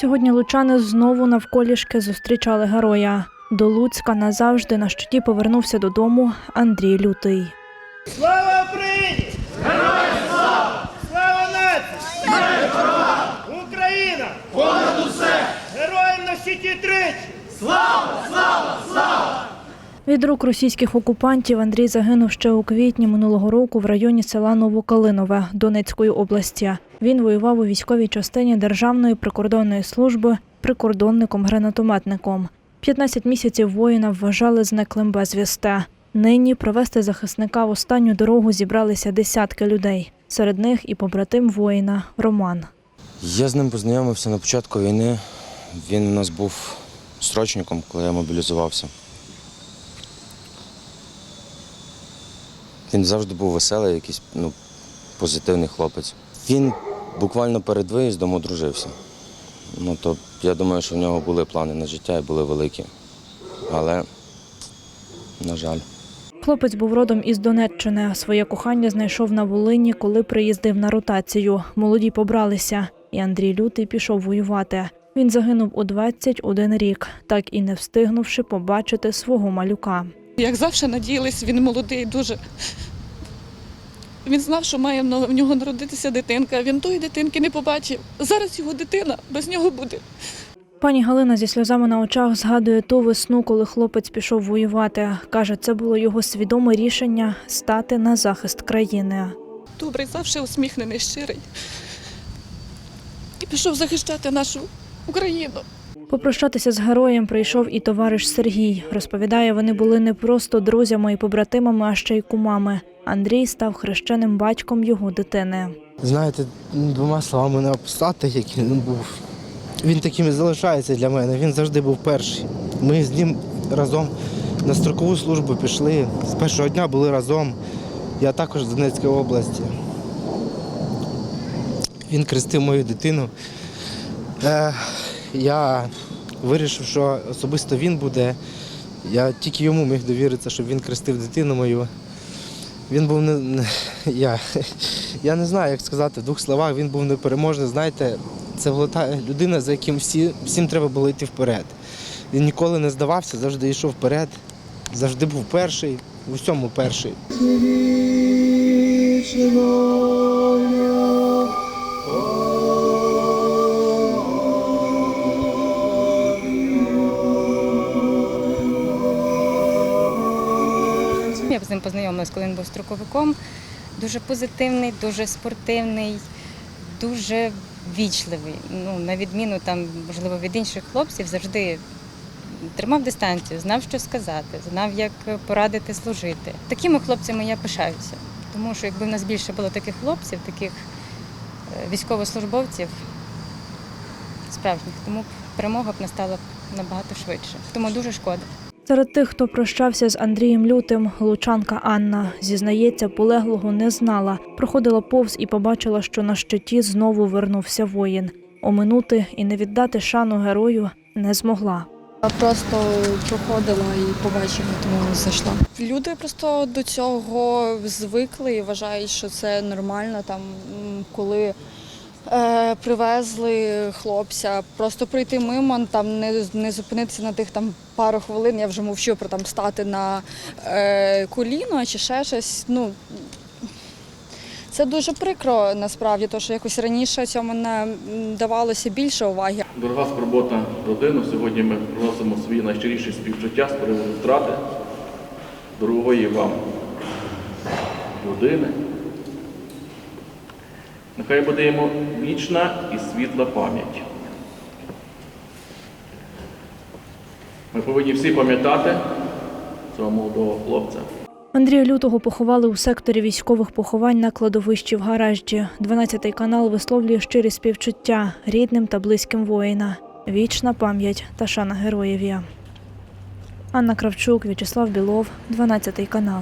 Сьогодні лучани знову навколішки зустрічали героя. До Луцька назавжди на щиті повернувся додому Андрій Лютий. Слава Україні! Героям слава! Слава нації! Смерть ворогам! Україна! Понад усе! Героям на щиті тричі! Від рук російських окупантів Андрій загинув ще у квітні минулого року в районі села Новокалинове Донецької області. Він воював у військовій частині Державної прикордонної служби прикордонником-гранатометником. 15 місяців воїна вважали зниклим безвісте. Нині провести захисника в останню дорогу зібралися десятки людей. Серед них і побратим воїна Роман. Я з ним познайомився на початку війни. Він у нас був срочником, коли я мобілізувався. Він завжди був веселий, якийсь ну, позитивний хлопець. Він буквально перед виїздом одружився. Ну, то я думаю, що в нього були плани на життя і були великі. Але, на жаль. Хлопець був родом із Донеччини. Своє кохання знайшов на Волині, коли приїздив на ротацію. Молоді побралися, і Андрій Лютий пішов воювати. Він загинув у 21 рік, так і не встигнувши побачити свого малюка. Як завжди надіялись, він молодий дуже. Він знав, що має в нього народитися дитинка. Він тої дитинки не побачив. Зараз його дитина без нього буде. Пані Галина зі сльозами на очах згадує ту весну, коли хлопець пішов воювати. Каже, це було його свідоме рішення стати на захист країни. Добрий, завжди усміхнений, щирий. І пішов захищати нашу Україну. Попрощатися з героєм прийшов і товариш Сергій. Розповідає, вони були не просто друзями і побратимами, а ще й кумами. Андрій став хрещеним батьком його дитини. Знаєте, двома словами не описати, який він був. Він таким і залишається для мене. Він завжди був перший. Ми з ним разом на строкову службу пішли. З першого дня були разом. Я також з Донецької області. Він крестив мою дитину. Е, я вирішив, що особисто він буде. Я тільки йому міг довіритися, щоб він крестив дитину мою. Він був не, не я, я не знаю, як сказати в двох словах. Він був непереможний. Знаєте, це була та людина, за яким всі, всім треба було йти вперед. Він ніколи не здавався, завжди йшов вперед, завжди був перший, в усьому перший. З ним познайомилась, коли він був строковиком. Дуже позитивний, дуже спортивний, дуже вічливий. Ну, на відміну там, можливо, від інших хлопців, завжди тримав дистанцію, знав, що сказати, знав, як порадити служити. Такими хлопцями я пишаюся. Тому що якби в нас більше було таких хлопців, таких е, військовослужбовців справжніх, тому перемога б настала набагато швидше. Тому дуже шкода. Серед тих, хто прощався з Андрієм Лютим, лучанка Анна зізнається, полеглого не знала. Проходила повз і побачила, що на щиті знову вернувся воїн. Оминути і не віддати шану герою не змогла. Просто проходила і побачила, тому зайшла. Люди просто до цього звикли і вважають, що це нормально. Там коли е, привезли хлопця, просто пройти мимо, там не, не зупинитися на тих там пару хвилин. Я вже мовчу про там стати на е, коліно чи ще щось. Ну це дуже прикро насправді, тому що якось раніше цьому не давалося більше уваги. Дорога скорбота родину. Сьогодні ми приносимо свої найщиріші співчуття з приводу втрати дорогої вам людини. Нехай буде йому вічна і світла пам'ять. Ми повинні всі пам'ятати цього молодого хлопця. Андрія Лютого поховали у секторі військових поховань на кладовищі в гаражі. 12-й канал висловлює щирі співчуття рідним та близьким воїна. Вічна пам'ять та шана героєві. Анна Кравчук, В'ячеслав Білов, 12-й канал.